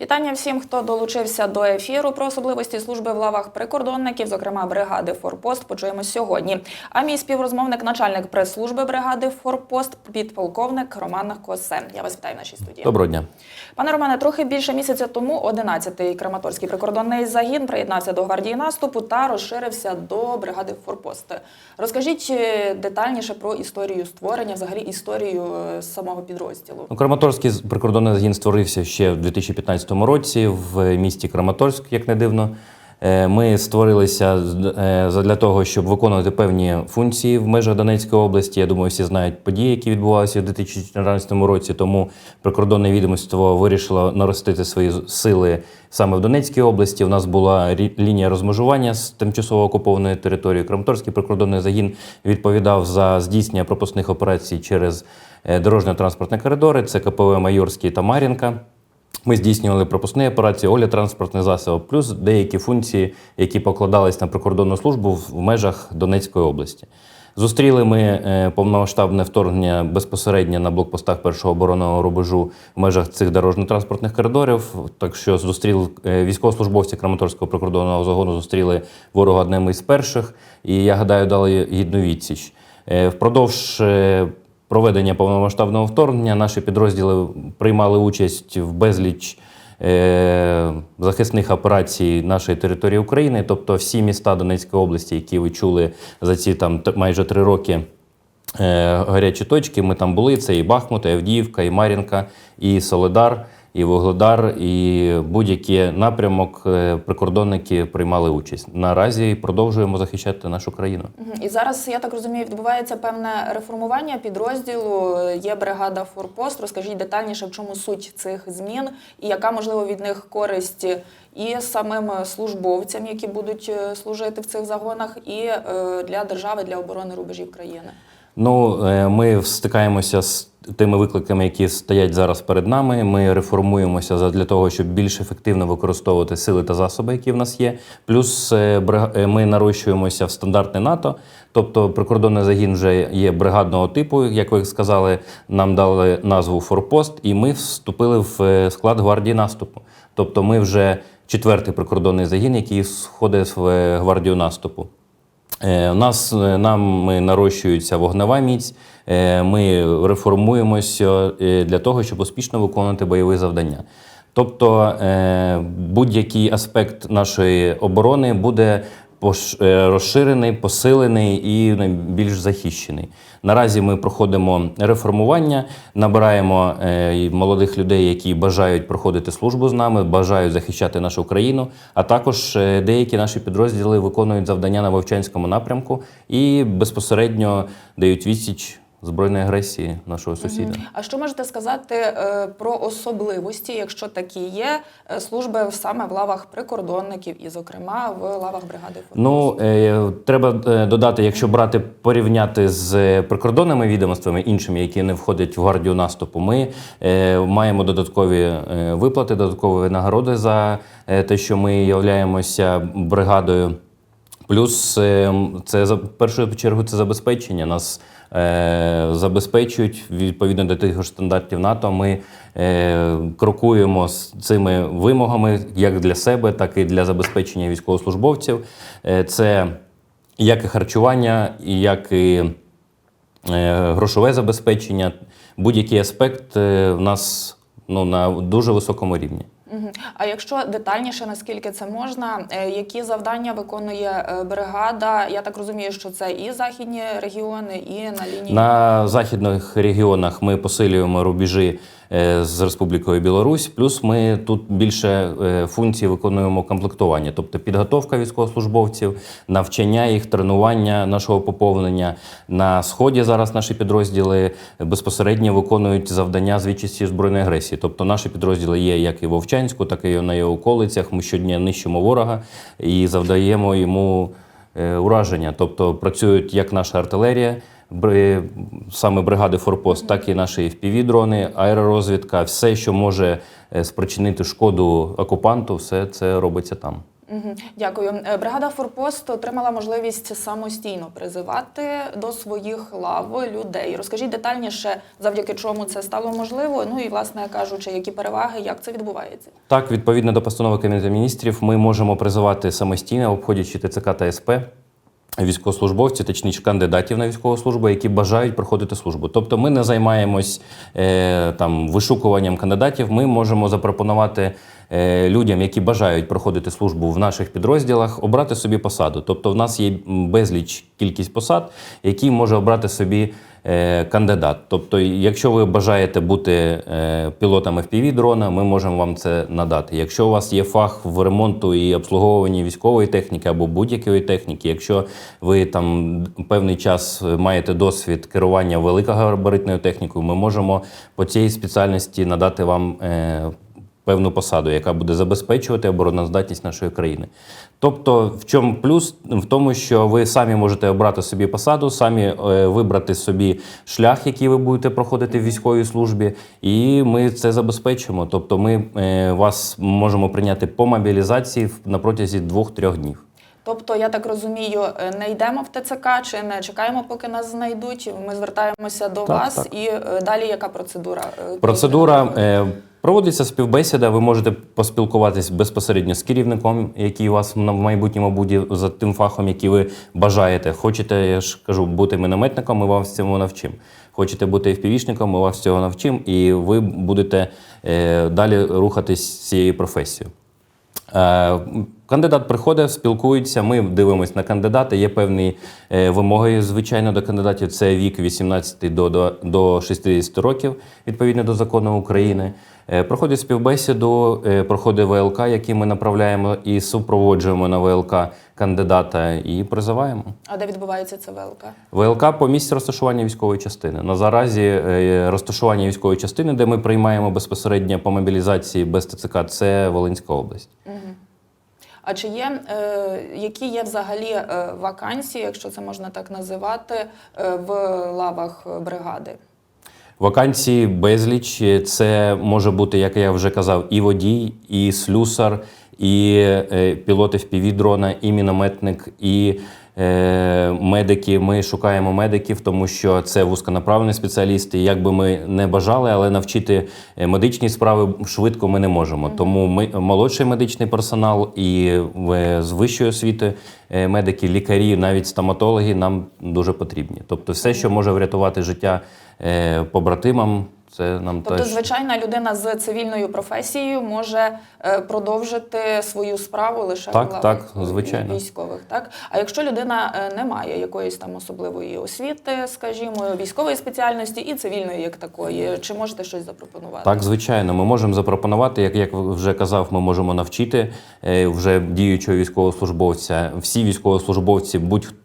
Вітання всім, хто долучився до ефіру про особливості служби в лавах прикордонників, зокрема бригади Форпост. Почуємо сьогодні. А мій співрозмовник, начальник прес-служби бригади Форпост, підполковник Роман Косе. Я вас вітаю в нашій студії. Доброго дня. Пане Романе, трохи більше місяця тому 11-й Краматорський прикордонний загін приєднався до гвардії наступу та розширився до бригади Форпост. Розкажіть е, детальніше про історію створення, взагалі історію е, самого підрозділу. Ну, Краматорський прикордонний загін створився ще в 2015 році в місті Краматорськ, як не дивно. Е, Ми створилися е, того, щоб виконувати певні функції в межах Донецької області. Я думаю, всі знають події, які відбувалися в 2014 році. Тому прикордонне відомство вирішило наростити свої сили саме в Донецькій області. У нас була лінія розмежування з тимчасово окупованою територією. Краматорський прикордонний загін відповідав за здійснення пропускних операцій через е, дорожньо-транспортні коридори. Це КПВ Майорський та Мар'їнка. Ми здійснювали пропускні операції, оля транспортних засобів, плюс деякі функції, які покладались на прикордонну службу в межах Донецької області. Зустріли ми е, повномасштабне вторгнення безпосередньо на блокпостах першого оборонного рубежу в межах цих дорожньо-транспортних коридорів. Так що зустріли е, військовослужбовці Краматорського прикордонного загону зустріли ворога одним із перших, і я гадаю, дали гідну відсіч. Е, Впродовж проведення повномасштабного вторгнення наші підрозділи приймали участь в безліч е, захисних операцій нашої території України, тобто всі міста Донецької області, які ви чули за ці там майже три роки. е, Гарячі точки, ми там були. Це і Бахмут, і Авдіївка, і Мар'їнка, і Соледар, і Вугледар, і будь-який напрямок е, прикордонники приймали участь. Наразі продовжуємо захищати нашу країну. І зараз, я так розумію, відбувається певне реформування підрозділу. Є бригада Форпост. Розкажіть детальніше, в чому суть цих змін і яка можливо від них користь і самим службовцям, які будуть е, служити в цих загонах, і е, для держави, для оборони рубежів країни. Ну, е, ми стикаємося з тими викликами, які стоять зараз перед нами. Ми реформуємося для того, щоб більш ефективно використовувати сили та засоби, які в нас є. Плюс е, е, ми нарощуємося в стандартне НАТО. Тобто прикордонний загін вже є бригадного типу, як ви сказали, нам дали назву Форпост, і ми вступили в склад гвардії наступу. Тобто, ми вже четвертий прикордонний загін, який входить в гвардію наступу. Е, У нас нам нарощується вогнева міць. е, Ми реформуємося е, для того, щоб успішно виконувати бойові завдання. Тобто е, будь-який аспект нашої оборони буде е, розширений, посилений і більш захищений. Наразі ми проходимо реформування, набираємо е, молодих людей, які бажають проходити службу з нами, бажають захищати нашу країну. А також е, деякі наші підрозділи виконують завдання на Вовчанському напрямку і безпосередньо дають відсіч збройної агресії нашого сусіда. А що можете сказати е, про особливості, якщо такі є, е, служби саме в лавах прикордонників і, зокрема, в лавах бригади? Ну е, треба е, додати, якщо брати порівняти з е, прикордонними відомствами іншими, які не входять в гвардію наступу, ми е, маємо додаткові е, виплати, додаткові нагороди за е, те, що ми являємося бригадою. Плюс е, це за першу чергу це забезпечення. Нас е, забезпечують відповідно до тих стандартів НАТО. Ми е, крокуємо з цими вимогами як для себе, так і для забезпечення військовослужбовців. Е, це як і харчування, як і е, грошове забезпечення. Будь-який аспект е, в нас ну, на дуже високому рівні. А якщо детальніше, наскільки це можна, е, які завдання виконує е, бригада? Я так розумію, що це і західні регіони, і на лінії На західних регіонах ми посилюємо рубежі е, з Республікою Білорусь. Плюс ми тут більше функцій виконуємо комплектування, тобто підготовка військовослужбовців, навчання їх, тренування нашого поповнення. На сході зараз наші підрозділи безпосередньо виконують завдання з відчасті збройної агресії. Тобто наші підрозділи є як і в Вовчанську, так і на його околицях. Ми щодня нищимо ворога і завдаємо йому е, ураження. Тобто працюють як наша артилерія, саме бригади Форпост, так і наші FPV-дрони, аеророзвідка, все, що може е, спричинити шкоду окупанту, все це робиться там. Дякую. Е, Бригада Форпост отримала можливість самостійно призивати до своїх лав людей. Розкажіть детальніше, завдяки чому це стало можливо. Ну і власне кажучи, які переваги, як це відбувається. Так, відповідно до постанови Кабінету міністрів, ми можемо призивати самостійно, обходячи ТЦК та СП. Військовослужбовців, точніше кандидатів на військову службу, які бажають проходити службу. Тобто ми не займаємось е, там вишукуванням кандидатів. Ми можемо запропонувати людям, які бажають проходити службу в наших підрозділах, обрати собі посаду. Тобто, в нас є безліч кількість посад, які може обрати собі е, кандидат. Тобто, якщо ви бажаєте бути е, пілотом fpv дрона, ми можемо вам це надати. Якщо у вас є фах в ремонту і обслуговуванні військової техніки або будь-якої техніки, якщо ви там певний час маєте досвід керування великогабаритною технікою, ми можемо по цій спеціальності надати вам. Певну посаду, яка буде забезпечувати обороноздатність нашої країни. Тобто, в чому плюс? В тому, що ви самі можете обрати собі посаду, самі е, вибрати собі шлях, який ви будете проходити в військовій службі, і ми це забезпечимо. Тобто, ми е, вас можемо прийняти по мобілізації на протязі двох-трьох днів. Тобто, я так розумію, е, не йдемо в ТЦК чи не чекаємо, поки нас знайдуть. Ми звертаємося до Так, вас, так. і е, далі яка процедура? е, Процедура проводиться співбесіда. Ви можете поспілкуватись безпосередньо з керівником, який у вас в майбутньому буде за тим фахом, який ви бажаєте. Хочете, я ж кажу, бути мінометником, ми вас цьому навчимо. Хочете бути FPV-шником, ми вас цього навчимо, і ви будете далі рухатись з цією професією. Е, Кандидат приходить, спілкується. Ми дивимося на кандидата. Є певні е, вимоги, звичайно, до кандидатів. Це вік 18 до, до, до 60 років, відповідно до закону України. Е, Проходить співбесіду, е, проходить ВЛК, який ми направляємо і супроводжуємо на ВЛК кандидата і призиваємо. А де відбувається це ВЛК? ВЛК по місці розташування військової частини. На заразі е, розташування військової частини, де ми приймаємо безпосередньо по мобілізації без ТЦК, це Волинська область. А чи є е, які є взагалі вакансії, якщо це можна так називати, в лавах бригади? Вакансії безліч. Це може бути, як я вже казав, і водій, і слюсар, і е, пілот fpv дрона, і мінометник, і медики. Ми шукаємо медиків, тому що це вузьконаправлені спеціалісти. Як би ми не бажали, але навчити е, медичні справи швидко ми не можемо. Тому ми молодший медичний персонал і е, з вищої освіти е, медики, лікарі, навіть стоматологи нам дуже потрібні. Тобто, все, що може врятувати життя е, побратимам, це нам Тобто, теж звичайна людина з цивільною професією може е, продовжити свою справу лише Так, так, звичайно. Так, а якщо людина е, не має якоїсь там особливої освіти, скажімо, військової спеціальності і цивільної як такої, чи можете щось запропонувати? Так, звичайно, ми можемо запропонувати, як, як вже казав, ми можемо навчити е, вже діючого військовослужбовця. Всі військовослужбовці, будь-хто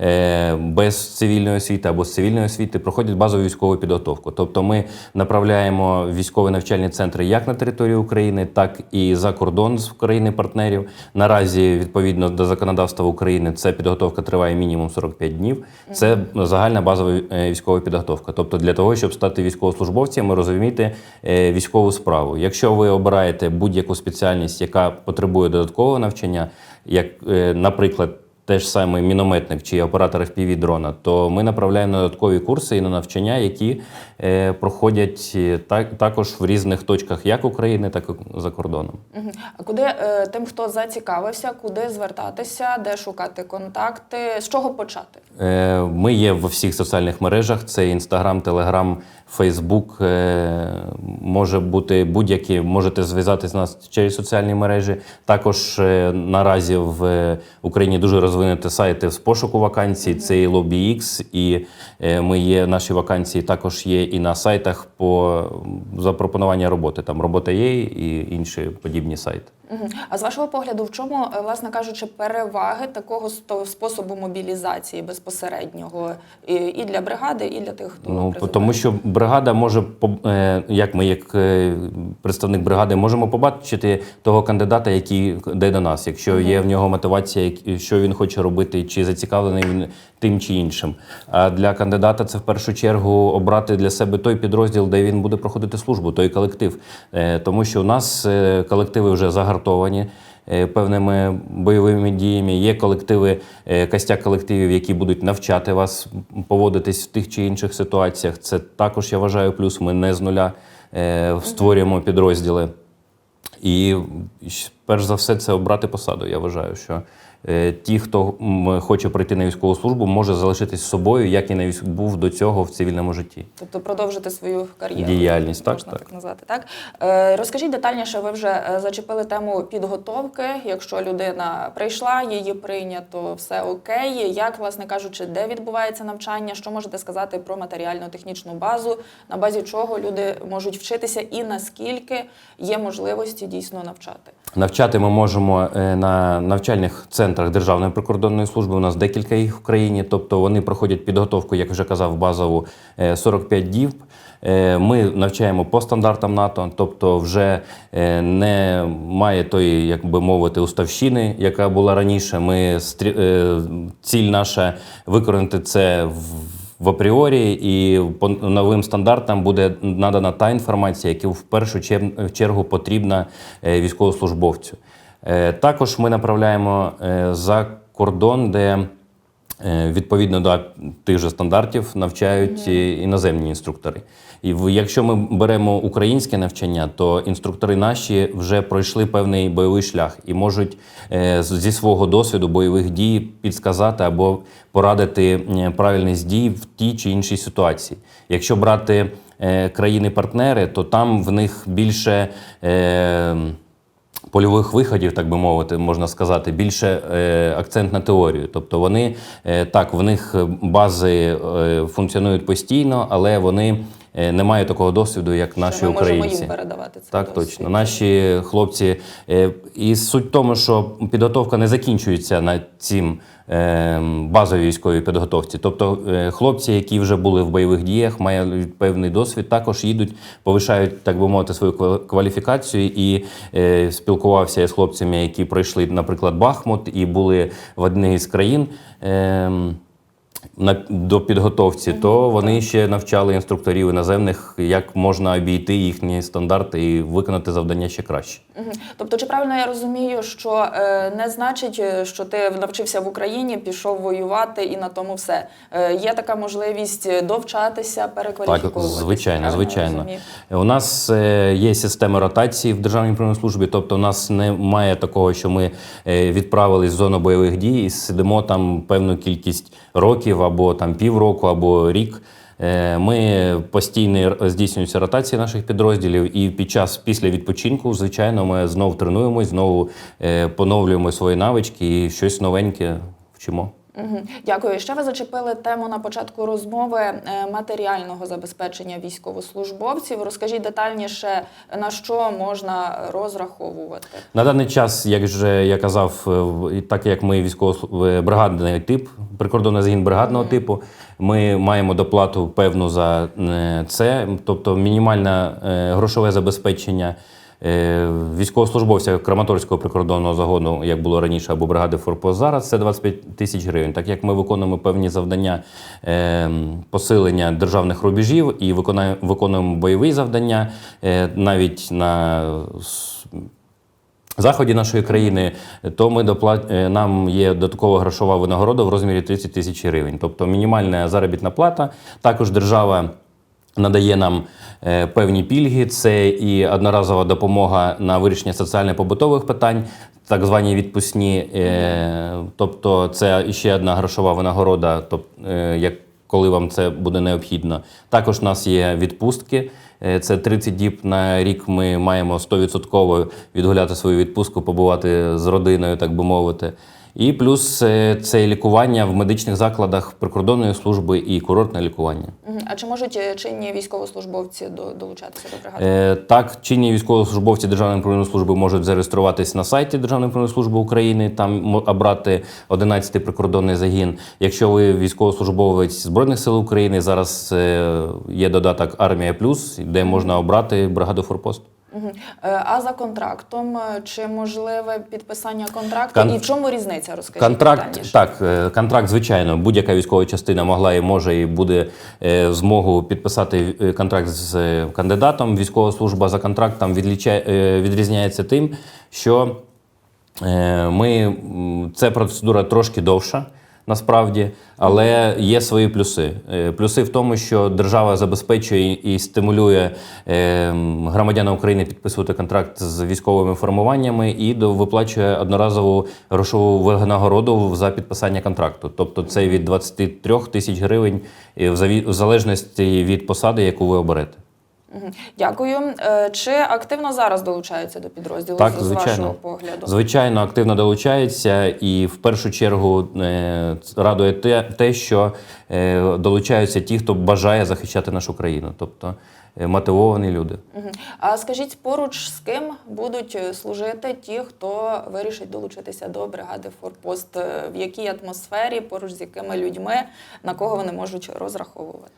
е, без цивільної освіти або з цивільної освіти, проходять базову військову підготовку. Тобто ми направляємо військові навчальні центри як на територію України, так і за кордон з країни-партнерів. Наразі, відповідно до законодавства України, ця підготовка триває мінімум 45 днів. Це загальна базова е, військова підготовка. Тобто, для того, щоб стати військовослужбовцем, розуміти е, військову справу. Якщо ви обираєте будь-яку спеціальність, яка потребує додаткового навчання, як, наприклад, теж саме мінометник чи оператор fpv дрона, то ми направляємо на додаткові курси і на навчання, які е, проходять е, так, також в різних точках як України, так і за кордоном. А куди е, тим, хто зацікавився, куди звертатися, де шукати контакти, з чого почати? Е, Ми є в всіх соціальних мережах: це Інстаграм, Телеграм, Фейсбук. е, Може бути будь-які, можете зв'язатися з нас через соціальні мережі. Також е, наразі в Україні дуже розвинуті сайти з пошуку вакансій. Це і LobbyX, і е, ми є наші вакансії також є і на сайтах по запропонуванню роботи. Там робота є і інші подібні сайти. А з вашого погляду, в чому, е, власне кажучи, переваги такого способу мобілізації безпосереднього і, і для бригади, і для тих, хто Ну, призиває? тому що бригада може е, як ми, як е, представник бригади, можемо побачити того кандидата, який йде до нас, якщо є в нього мотивація, що він хоче робити, чи зацікавлений він тим чи іншим. А для кандидата це в першу чергу обрати для себе той підрозділ, де він буде проходити службу, той колектив. Е, Тому що у нас е, колективи вже загартовані. е, певними бойовими діями. Є колективи, костяк колективів, які будуть навчати вас поводитись в тих чи інших ситуаціях. Це також я вважаю плюс. Ми не з нуля створюємо підрозділи. І перш за все, це обрати посаду. Я вважаю, що ті, хто хоче прийти на військову службу, може залишитись собою, як і на військ... був до цього в цивільному житті. Тобто продовжити свою кар'єру. Діяльність, так, можна так. так, назвати. Так? Е, розкажіть детальніше, ви вже е, зачепили тему підготовки. Якщо людина прийшла, її прийнято, все окей. Як, власне кажучи, де відбувається навчання? Що можете сказати про матеріально-технічну базу, на базі чого люди можуть вчитися, і наскільки є можливості дійсно навчати? Навчати ми можемо е, на навчальних центрах Державної прикордонної служби. У нас декілька їх в країні. Тобто вони проходять підготовку, як вже казав, базову е, 45 діб. Е, Ми навчаємо по стандартам НАТО, тобто вже е, не має тої, як би мовити, уставщини, яка була раніше. Ми е, ціль наша виконати це в в апріорі, і по новим стандартам буде надана та інформація, яка в першу чер- чергу потрібна е, військовослужбовцю. Е, Також ми направляємо е, за кордон, де е, відповідно до тих же стандартів навчають іноземні інструктори. І якщо ми беремо українське навчання, то інструктори наші вже пройшли певний бойовий шлях і можуть зі свого досвіду бойових дій підсказати або порадити правильність дій в тій чи іншій ситуації. Якщо брати країни-партнери, то там в них більше. Польових виходів, так би мовити, можна сказати, більше е, акцент на теорію. Тобто вони е, так, в них бази е, функціонують постійно, але вони е, не мають такого досвіду, як наші ми можемо українці. їм передавати це Так, точно. Наші хлопці. е, І суть в тому, що підготовка не закінчується на цім е, базовій військовій підготовці. Тобто хлопці, які вже були в бойових діях, мають певний досвід, також їдуть, повишають, так би мовити, свою ква- кваліфікацію. І спілкувався я з хлопцями, які пройшли, наприклад, Бахмут і були в одній із країн. Е, на до підготовці, то вони ще навчали інструкторів іноземних, як можна обійти їхні стандарти і виконати завдання ще краще. Мгм. Тобто, чи правильно я розумію, що е, не значить, е, що ти навчився в Україні, пішов воювати і на тому все. Е, є така можливість довчатися, Так, звичайно, правильно звичайно. розумію? У нас е, є система ротації в державній прикордонній службі, тобто у нас немає такого, що ми е, відправились в зону бойових дій і сидимо там певну кількість років, або там півроку, або рік. Е, Ми постійно здійснюється ротація наших підрозділів, і під час після відпочинку, звичайно, ми знову тренуємось, знову е, поновлюємо свої навички і щось новеньке вчимо. Дякую. Ще ви зачепили тему на початку розмови е, матеріального забезпечення військовослужбовців. Розкажіть детальніше, на що можна розраховувати. На даний час, як вже я казав, е, так як ми військово бригадний тип, прикордонний загін бригадного типу, ми маємо доплату певну за е, це, тобто мінімальне е, грошове забезпечення. Е, Військовослужбовця Краматорського прикордонного загону, як було раніше, або бригади Форпост зараз, це 25 тисяч гривень. Так як ми виконуємо певні завдання е, посилення державних рубежів і виконуємо, бойові завдання, е, навіть на заході нашої країни, то ми доплат... нам є додаткова грошова винагорода в розмірі 30 тисяч гривень. Тобто мінімальна заробітна плата. Також держава надає нам е, певні пільги. Це і одноразова допомога на вирішення соціально-побутових питань, так звані відпускні. Е, тобто це ще одна грошова винагорода, тоб- е, як коли вам це буде необхідно. Також у нас є відпустки. Це 30 діб на рік. Ми маємо 100% відгуляти свою відпустку, побувати з родиною, так би мовити. І плюс е, це лікування в медичних закладах прикордонної служби і курортне лікування. А чи можуть е, чинні військовослужбовці до- долучатися до бригади? Е, Так, чинні військовослужбовці Державної прикордонної служби можуть зареєструватись на сайті Державної прикордонної служби України, там обрати 11-й прикордонний загін. Якщо ви військовослужбовець Збройних сил України, зараз є додаток Армія Плюс, де можна обрати бригаду Форпост. Е, А за контрактом е, чи можливе підписання контракту? Кон- І в чому різниця? Розкажіть Контракт, детальніше. так, е, контракт, звичайно, будь-яка військова частина могла і може і буде змогу підписати контракт з кандидатом. Військова служба за контрактом відлічає, відрізняється тим, що Ми, це процедура трошки довша. Насправді, але є свої плюси. Е, Плюси в тому, що держава забезпечує і стимулює е, України підписувати контракт з військовими формуваннями і виплачує одноразову грошову винагороду за підписання контракту. Тобто це від 23 тисяч гривень е, в залежності від посади, яку ви оберете. Дякую. Е, Чи активно зараз долучаються до підрозділу Так, з звичайно. вашого погляду? Звичайно, активно долучається, і в першу чергу е, радує те, те, що е, долучаються ті, хто бажає захищати нашу країну, тобто мотивовані люди. А скажіть, поруч з ким будуть служити ті, хто вирішить долучитися до бригади Форпост? В якій атмосфері, поруч з якими людьми, на кого вони можуть розраховувати?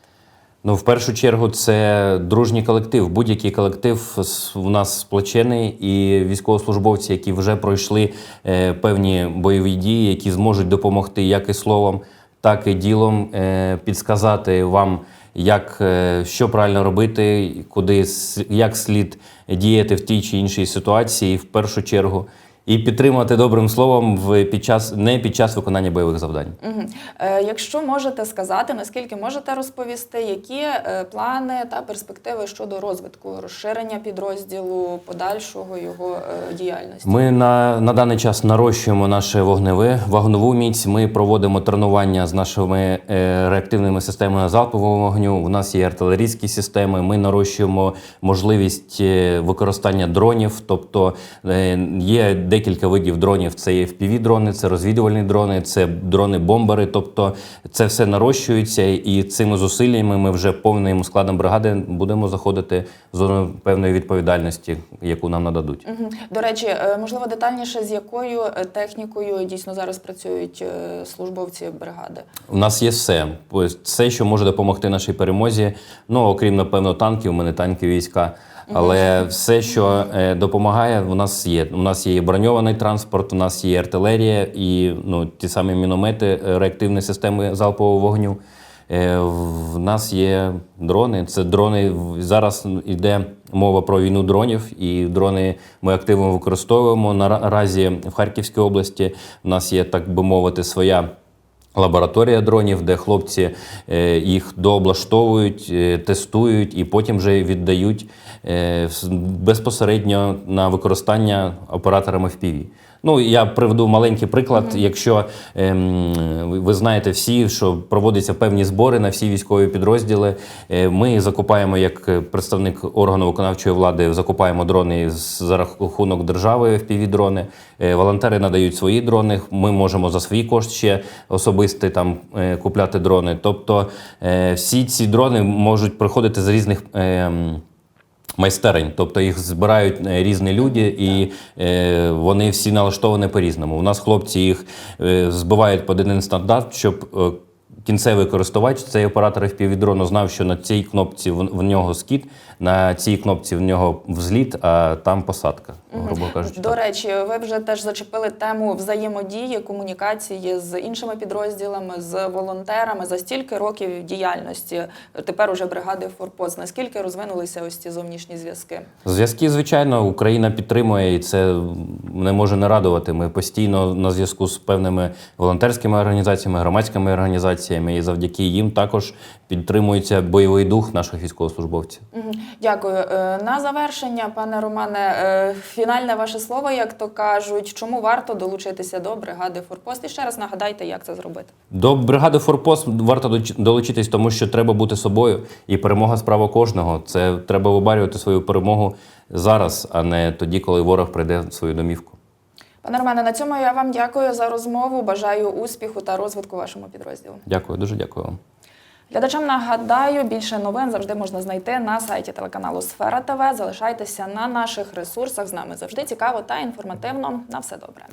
Ну, в першу чергу, це дружній колектив. Будь-який колектив у нас сплочений, і військовослужбовці, які вже пройшли е, певні бойові дії, які зможуть допомогти як і словом, так і ділом, е, підсказати вам, як е, що правильно робити, куди як слід діяти в тій чи іншій ситуації, в першу чергу. І підтримати добрим словом в під час не під час виконання бойових завдань. Мгм. Е, Якщо можете сказати, наскільки можете розповісти, які е, плани та перспективи щодо розвитку, розширення підрозділу, подальшого його е, діяльності? Ми на, на даний час нарощуємо наше вогневе вогневу міць. Ми проводимо тренування з нашими е, реактивними системами залпового вогню. У нас є артилерійські системи. Ми нарощуємо можливість е, використання дронів. Тобто е, є декілька видів дронів. Це є FPV-дрони, це розвідувальні дрони, це дрони-бомбери. Тобто це все нарощується, і цими зусиллями ми вже повним складом бригади будемо заходити в зону певної відповідальності, яку нам нададуть. Мгм. До речі, е, можливо, детальніше, з якою е, технікою дійсно зараз працюють е, службовці бригади? У нас є все. Все, що може допомогти нашій перемозі. Ну, окрім, напевно, танків, ми не танки війська. Але все, що е, допомагає, у нас є. У нас є і броньований транспорт, у нас є артилерія і ну, ті самі міномети, е, реактивні системи залпового вогню. Е, В нас є дрони. Це дрони. Зараз йде мова про війну дронів, і дрони ми активно використовуємо. Наразі в Харківській області у нас є, так би мовити, своя. Лабораторія дронів, де хлопці їх дооблаштовують, тестують і потім вже віддають безпосередньо на використання операторами FPV. Ну, я приведу маленький приклад. Якщо ем, ви- знаєте всі, що проводяться певні збори на всі військові підрозділи, е, ми закупаємо як е, представник органу виконавчої влади, закупаємо дрони за рахунок держави FPV-дрони. Е, Волонтери надають свої дрони. Ми можемо за свій кошт ще особисто там е, купляти дрони. Тобто е, всі ці дрони можуть приходити з різних. ем, Майстерень, тобто їх збирають е, різні люди, і е, вони всі налаштовані по-різному. У нас хлопці їх е, збивають під один стандарт, щоб е, кінцевий користувач, цей оператор FPV-дрону знав, що на цій кнопці в, в нього скид, на цій кнопці в нього взліт, а там посадка, грубо кажучи. До так. речі, ви вже теж зачепили тему взаємодії, комунікації з іншими підрозділами, з волонтерами за стільки років діяльності. Тепер уже бригади Форпост. Наскільки розвинулися ось ці зовнішні зв'язки? Зв'язки, звичайно, Україна підтримує, і це не може не радувати. Ми постійно на зв'язку з певними волонтерськими організаціями, громадськими організаціями, і завдяки їм також підтримується бойовий дух наших військовослужбовців. Дякую. Е, На завершення, пане Романе, е, фінальне ваше слово, як то кажуть, чому варто долучитися до бригади Форпост? І ще раз нагадайте, як це зробити. До бригади Форпост варто долучитись, тому що треба бути собою, і перемога справа кожного. Це треба вибарювати свою перемогу зараз, а не тоді, коли ворог прийде в свою домівку. Пане Романе, на цьому я вам дякую за розмову. Бажаю успіху та розвитку вашому підрозділу. Дякую, дуже дякую вам. Глядачам нагадаю, більше новин завжди можна знайти на сайті телеканалу Сфера ТВ. Залишайтеся на наших ресурсах. З нами завжди цікаво та інформативно. На все добре.